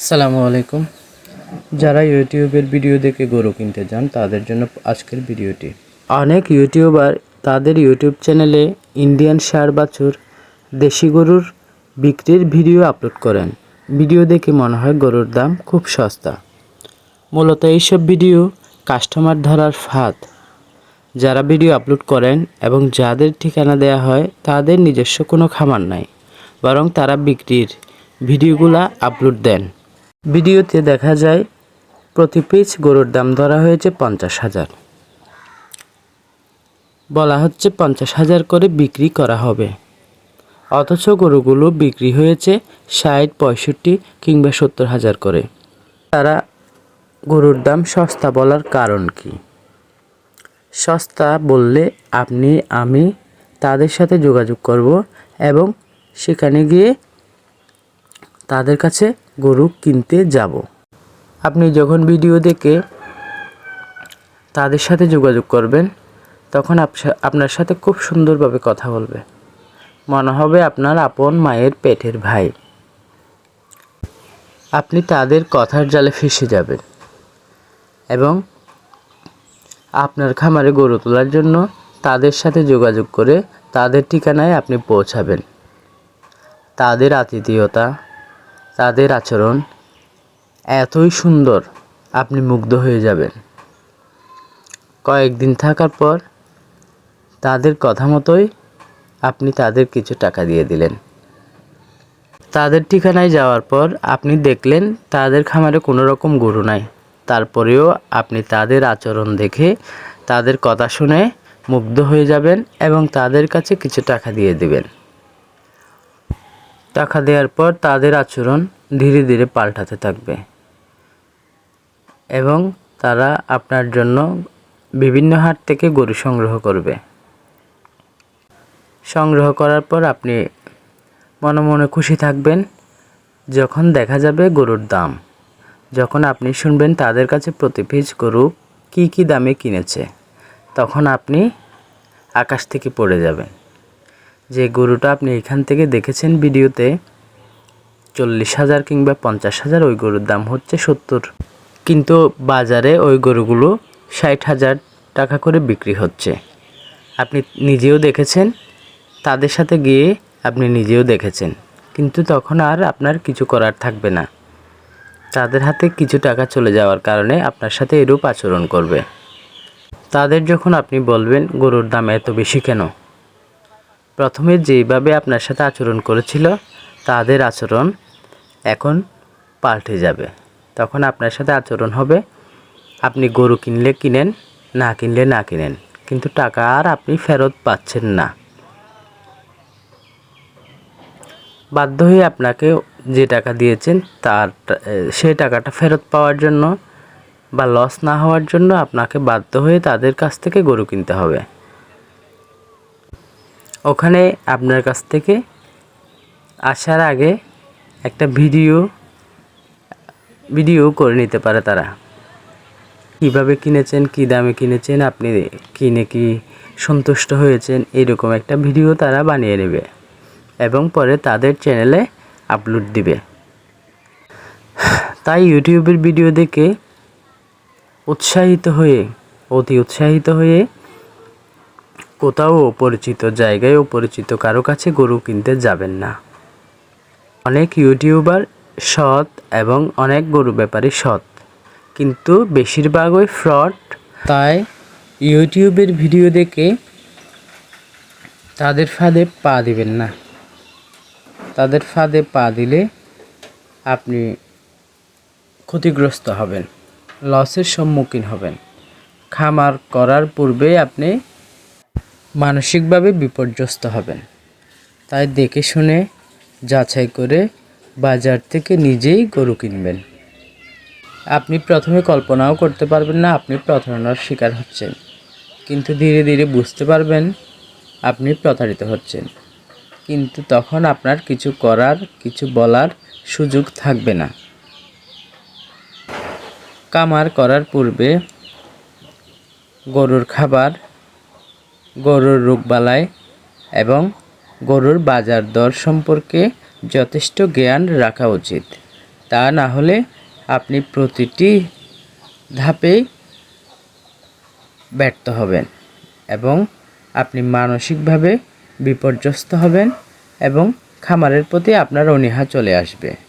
আসসালামু আলাইকুম। যারা ইউটিউবের ভিডিও দেখে গরু কিনতে যান, তাদের জন্য আজকের ভিডিওটি। অনেক ইউটিউবার তাদের ইউটিউব চ্যানেলে ইন্ডিয়ান ষাঁড় বাছুর, দেশি গরুর বিক্রির ভিডিও আপলোড করেন। ভিডিও দেখে মনে হয় গরুর দাম খুব সস্তা। মূলত এইসব ভিডিও কাস্টমার ধরার ফাঁদ। যারা ভিডিও আপলোড করেন এবং যাদের ঠিকানা দেয়া হয়, তাদের নিজস্ব কোনো খামার নাই, বরং তারা বিক্রির ভিডিওগুলা আপলোড দেন। ভিডিওতে দেখা যায়, প্রতি পিস গরুর দাম ধরা হয়েছে পঞ্চাশ হাজার। বলা হচ্ছে পঞ্চাশ হাজার করে বিক্রি করা হবে। অথচ গরুগুলো বিক্রি হয়েছে ষাট, পঁয়ষট্টি কিংবা সত্তর হাজার করে। তারা গরুর দাম সস্তা বলার কারণ কি? সস্তা বললে আপনি, আমি তাদের সাথে যোগাযোগ করব এবং সেখানে গিয়ে তাদের কাছে গরু কিনতে যাব। আপনি যখন ভিডিও দেখে তাদের সাথে যোগাযোগ করবেন, তখন আপনার সাথে খুব সুন্দরভাবে কথা বলবে। মনে হবে আপনার আপন মায়ের পেটের ভাই। আপনি তাদের কথার জালে ফেসে যাবেন এবং আপনার খামারে গরু তোলার জন্য তাদের সাথে যোগাযোগ করে তাদের ঠিকানায় আপনি পৌঁছাবেন। তাদের আতিথেয়তা তাদের আচরণ এতই সুন্দর, আপনি মুগ্ধ হয়ে যাবেন। কয়েকদিন থাকার পর তাদের কথা মতোই আপনি তাদের কিছু টাকা দিয়ে দিলেন। তাদের ঠিকানায় যাওয়ার পর আপনি দেখলেন তাদের খামারে কোনো রকম গরু নাই। তারপরেও আপনি তাদের আচরণ দেখে তাদের কথা শুনে মুগ্ধ হয়ে যাবেন এবং তাদের কাছে কিছু টাকা দিয়ে দিবেন। টাকা দেওয়ার পর তাদের আচরণ ধীরে ধীরে পাল্টাতে থাকবে। এবং তারা আপনার জন্য বিভিন্ন হাট থেকে গরু সংগ্রহ করবে। সংগ্রহ করার পর আপনি মনে মনে খুশি থাকবেন যখন দেখা যাবে গরুর দাম। যখন আপনি শুনবেন তাদের কাছে প্রতি পিস গরু কি কি দামে কিনেছে, তখন আপনি আকাশ থেকে পড়ে যাবেন। যে গরুটা আপনি এখান থেকে দেখেছেন ভিডিওতে, চল্লিশ হাজার কিংবা পঞ্চাশ হাজার, ওই গরুর দাম হচ্ছে সত্তর। কিন্তু বাজারে ওই গরুগুলো ষাট হাজার টাকা করে বিক্রি হচ্ছে। আপনি নিজেও দেখেছেন, তাদের সাথে গিয়ে আপনি নিজেও দেখেছেন। কিন্তু তখন আর আপনার কিছু করার থাকবে না। তাদের হাতে কিছু টাকা চলে যাওয়ার কারণে আপনার সাথে এরূপ আচরণ করবে। তাদের যখন আপনি বলবেন, গরুর দাম এত বেশি কেন? প্রথমে যেইভাবে আপনার সাথে আচরণ করেছিল, তাদের আচরণ এখন পাল্টে যাবে। তখন আপনার সাথে আচরণ হবে, আপনি গরু কিনলে কিনেন, না কিনলে না কিনেন। কিন্তু টাকা আর আপনি ফেরত পাচ্ছেন না। বাধ্য হয়ে আপনাকে যে টাকা দিয়েছেন, তার, সেই টাকাটা ফেরত পাওয়ার জন্য বা লস না হওয়ার জন্য আপনাকে বাধ্য হয়ে তাদের কাছ থেকে গরু কিনতে হবে। ওখানে আপনার কাছ থেকে আসার আগে একটা ভিডিও ভিডিও করে নিতে পারে তারা। কীভাবে কিনেছেন, কি দামে কিনেছেন, আপনি কিনে কি সন্তুষ্ট হয়েছেন, এরকম একটা ভিডিও তারা বানিয়ে নেবে এবং পরে তাদের চ্যানেলে আপলোড দিবে। তাই ইউটিউবের ভিডিও দেখে উৎসাহিত হয়ে, অতি উৎসাহিত হয়ে কোথাও অপরিচিত জায়গায় অপরিচিত কারও কাছে গরু কিনতে যাবেন না। অনেক ইউটিউবার সৎ এবং অনেক গরু ব্যাপারী সৎ। কিন্তু বেশিরভাগই ফ্রড। তাই ইউটিউবের ভিডিও দেখে তাদের ফাঁদে পা দিবেন না। তাদের ফাঁদে পা দিলে আপনি ক্ষতিগ্রস্ত হবেন, লসের সম্মুখীন হবেন। খামার করার পূর্বে আপনি মানসিকভাবে বিপর্যস্ত হবেন। তাই দেখে শুনে, যাচাই করে বাজার থেকে নিজেই গরু কিনবেন। আপনি প্রথমে কল্পনাও করতে পারবেন না, আপনি প্রতারণার শিকার হচ্ছেন। কিন্তু ধীরে ধীরে বুঝতে পারবেন, আপনি প্রতারিত হচ্ছেন। কিন্তু তখন আপনার কিছু করার, কিছু বলার সুযোগ থাকবে না। কামার করার পূর্বে গরুর খাবার গরুর রোগবালাই এবং গরুর বাজার দর সম্পর্কে যথেষ্ট জ্ঞান রাখা উচিত। তা না হলে আপনি প্রতিটি ধাপেই ব্যর্থ হবেন এবং আপনি মানসিকভাবে বিপর্যস্ত হবেন এবং খামারের প্রতি আপনার অনীহা চলে আসবে।